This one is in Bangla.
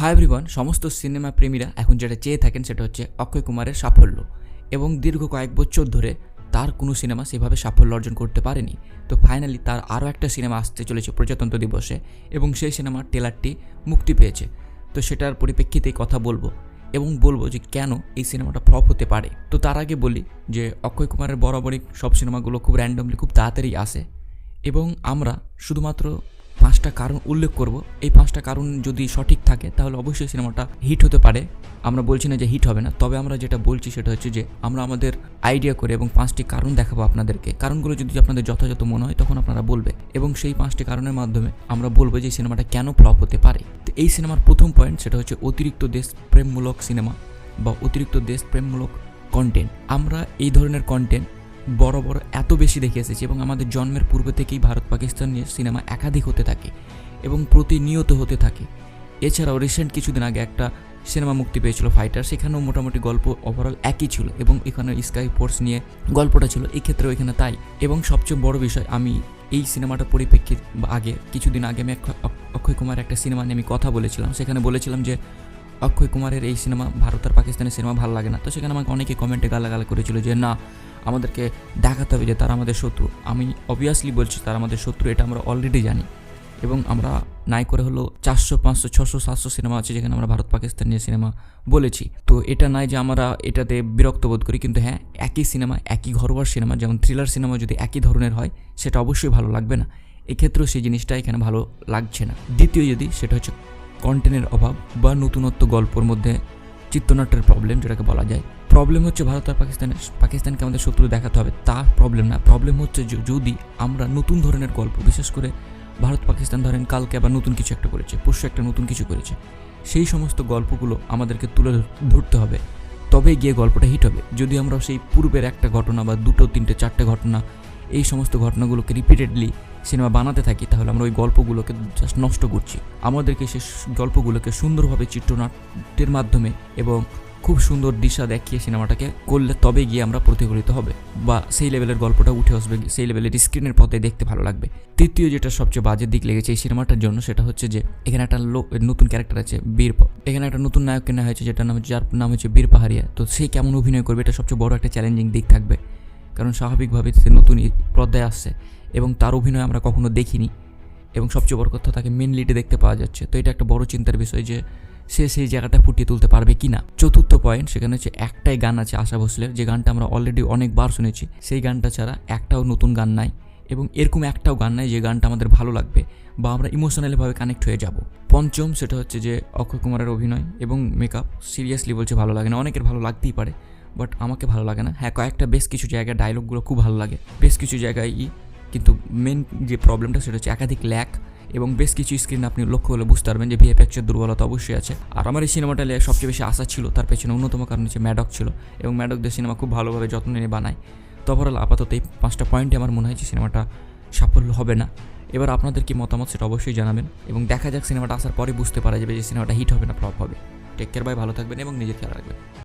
হাই এভরিওয়ান সমস্ত সিনেমা প্রেমীরা এখন যেটা চেয়ে থাকেন সেটা হচ্ছে অক্ষয় কুমারের সাফল্য। এবং দীর্ঘ কয়েক বছর ধরে তার কোনো সিনেমা সেভাবে সাফল্য অর্জন করতে পারেনি। তো ফাইনালি তার আরও একটা সিনেমা আসতে চলেছে প্রজাতন্ত্র দিবসে এবং সেই সিনেমার টেলারটি মুক্তি পেয়েছে। তো সেটার পরিপ্রেক্ষিতেই কথা বলব এবং বলব যে কেন এই সিনেমাটা ফ্লপ হতে পারে। তো তার আগে বলি যে অক্ষয় কুমারের বরাবরই সব সিনেমাগুলো খুব র্যান্ডমলি খুব তাড়াতাড়ি আসে। এবং আমরা শুধুমাত্র পাঁচটা কারণ উল্লেখ করব। এই পাঁচটা কারণ যদি সঠিক থাকে, তাহলে অবশ্যই সিনেমাটা হিট হতে পারে। আমরা বলছি না যে হিট হবে না, তবে আমরা যেটা বলছি সেটা হচ্ছে যে আমরা আমাদের আইডিয়া করে এবং পাঁচটি কারণ দেখাবো আপনাদেরকে। কারণগুলো যদি আপনাদের যথাযথ মনে হয়, তখন আপনারা বলবে। এবং সেই পাঁচটি কারণের মাধ্যমে আমরা বলব যে সিনেমাটা কেন ফ্লপ হতে পারে। তো এই সিনেমার প্রথম পয়েন্ট সেটা হচ্ছে অতিরিক্ত দেশপ্রেমমূলক সিনেমা বা অতিরিক্ত দেশপ্রেমমূলক কন্টেন্ট আমরা এই ধরনের কন্টেন্ট বড় বড় এত বেশি দেখে এসেছি এবং আমাদের জন্মের পূর্ব থেকেই ভারত পাকিস্তান নিয়ে সিনেমা একাধিক হতে থাকে এবং প্রতিনিয়ত হতে থাকে। এছাড়াও রিসেন্ট কিছুদিন আগে একটা সিনেমা মুক্তি পেয়েছিল ফাইটার সেখানেও মোটামুটি গল্প ওভারঅল একই ছিল এবং এখানে স্কাই ফোর্স নিয়ে গল্পটা ছিল এই ক্ষেত্রেও এখানে তাই। এবং সবচেয়ে বড় বিষয়, আমি এই সিনেমাটার পরিপ্রেক্ষিত আগে, কিছুদিন আগে আমি অক্ষয় কুমার একটা সিনেমা নিয়ে আমি কথা বলেছিলাম, সেখানে বলেছিলাম যে, অক্ষয় কুমারের এই সিনেমা, ভারত আর পাকিস্তানের সিনেমা ভালো লাগে না। তো সেখানে আমাকে অনেকে কমেন্টে গালাগালা করেছিল যে, না আমাদেরকে দেখাতে হবে যে তারা আমাদের শত্রু। আমি অবভিয়াসলি বলছি তারা আমাদের শত্রু, এটা আমরা অলরেডি জানি। এবং আমরা নাই করে হলো চারশো, পাঁচশো, ছশো, সাতশো সিনেমা আছে যেখানে আমরা ভারত পাকিস্তান নিয়ে সিনেমা বলেছি। তো এটা নাই যে আমরা এটাতে বিরক্ত বোধ করি, কিন্তু হ্যাঁ একই সিনেমা, একই ঘরোয়ার সিনেমা, যেমন থ্রিলার সিনেমা যদি একই ধরনের হয়, সেটা অবশ্যই ভালো লাগবে না। এক্ষেত্রেও সেই জিনিসটা এখানে ভালো লাগছে না। দ্বিতীয় যদি, সেটা হচ্ছে কন্টেন্টের অভাব বা নতুনত্ব গল্পর মধ্যে চিত্রনাট্যের প্রবলেম যেটাকে বলা যায়। প্রবলেম হচ্ছে ভারত আর পাকিস্তানের, পাকিস্তানকে আমাদের শত্রু দেখাতে হবে তা প্রবলেম না। প্রবলেম হচ্ছে যদি আমরা নতুন ধরনের গল্প, বিশেষ করে ভারত, পাকিস্তান ধরেন, কালকে আবার নতুন কিছু একটা করেছে, পরশু একটা নতুন কিছু করেছে, সেই সমস্ত গল্পগুলো আমাদেরকে তুলে ধরতে হবে তবে গিয়ে গল্পটা হিট হবে। যদি আমরা সেই পূর্বের একটা ঘটনা বা দুটো, তিনটে, চারটে ঘটনা, এই সমস্ত ঘটনাগুলোকে রিপিটেডলি সিনেমা বানাতে থাকি, তাহলে আমরা ওই গল্পগুলোকে জাস্ট নষ্ট করছি। আমাদেরকে সে গল্পগুলোকে সুন্দরভাবে চিত্রনাট্যের মাধ্যমে এবং খুব সুন্দর দিশা দেখিয়ে সিনেমাটাকে করলে তবে গিয়ে আমরা প্রতিফলিত হবে। বা সেই লেভেলের গল্পটা উঠে আসবে, সেই লেভেলের স্ক্রিনের পথে দেখতে ভালো লাগবে। তৃতীয় যেটা সবচেয়ে বাজে দিক লেগেছে এই সিনেমাটার জন্য সেটা হচ্ছে যে, এখানে একটা লোক নতুন ক্যারেক্টার আছে, বীর এখানে একটা নতুন নায়ককে নেওয়া হয়েছে যেটার নাম হচ্ছে যার নাম হচ্ছে বীর পাহাড়িয়া। তো সে কেমন অভিনয় করবে এটা সবচেয়ে বড় একটা চ্যালেঞ্জিং দিক থাকবে। কারণ স্বাভাবিকভাবে সে নতুন পর্দায় আসছে এবং তার অভিনয় আমরা কখনো দেখিনি। এবং সবচেয়ে বড় কথা, তাকে মেন লিডে দেখতে পাওয়া যাচ্ছে। তো এটা একটা বড় চিন্তার বিষয় যে সে সেই জায়গাটা ফুটিয়ে তুলতে পারবে কি না চতুর্থ পয়েন্ট সেখানে হচ্ছে একটাই গান আছে আশা ভোসলের। যে গানটা আমরা অলরেডি অনেকবার শুনেছি, সেই গানটা ছাড়া একটাও নতুন গান নাই এবং এরকম একটাও গান নাই যে গানটা আমাদের ভালো লাগবে বা আমরা ইমোশনালিভাবে কানেক্ট হয়ে যাব। পঞ্চম সেটা হচ্ছে যে অক্ষয় কুমারের অভিনয় এবং মেকআপ সিরিয়াসলি বলছে ভালো লাগে না। অনেকের ভালো লাগতেই পারে বাট আমাকে ভালো লাগে না। হ্যাঁ কয়েকটা বেশ কিছু জায়গায় ডায়লগগুলো খুব ভালো লাগে। বেশ কিছু জায়গায় কিন্তু মেন যে প্রবলেমটা সেটা হচ্ছে একাধিক ল্যাক এবং বেশ কিছু স্ক্রিন আপনি লক্ষ্য হলে বুঝতে পারবেন যে ভিএফএক্সের দুর্বলতা অবশ্যই আছে। আর আমার এই সিনেমাটা নিয়ে সবচেয়ে বেশি আশা ছিল, তার পেছনে অন্যতম কারণ হচ্ছে ম্যাডক ছিল এবং ম্যাডকদের সিনেমা খুব ভালোভাবে যত্ন নিয়ে বানায়। তো ওভারঅল আপাতত এই পাঁচটা পয়েন্টে আমার মনে হয় যে সিনেমাটা সাফল্য হবে না। এবার আপনাদের কি মতামত সেটা অবশ্যই জানাবেন এবং দেখা যাক সিনেমাটা আসার পরে বুঝতে পারা যাবে যে সিনেমাটা হিট হবে না ফ্লপ হবে। টেক কেয়ার বাই ভালো থাকবেন এবং নিজের খেয়াল রাখবেন।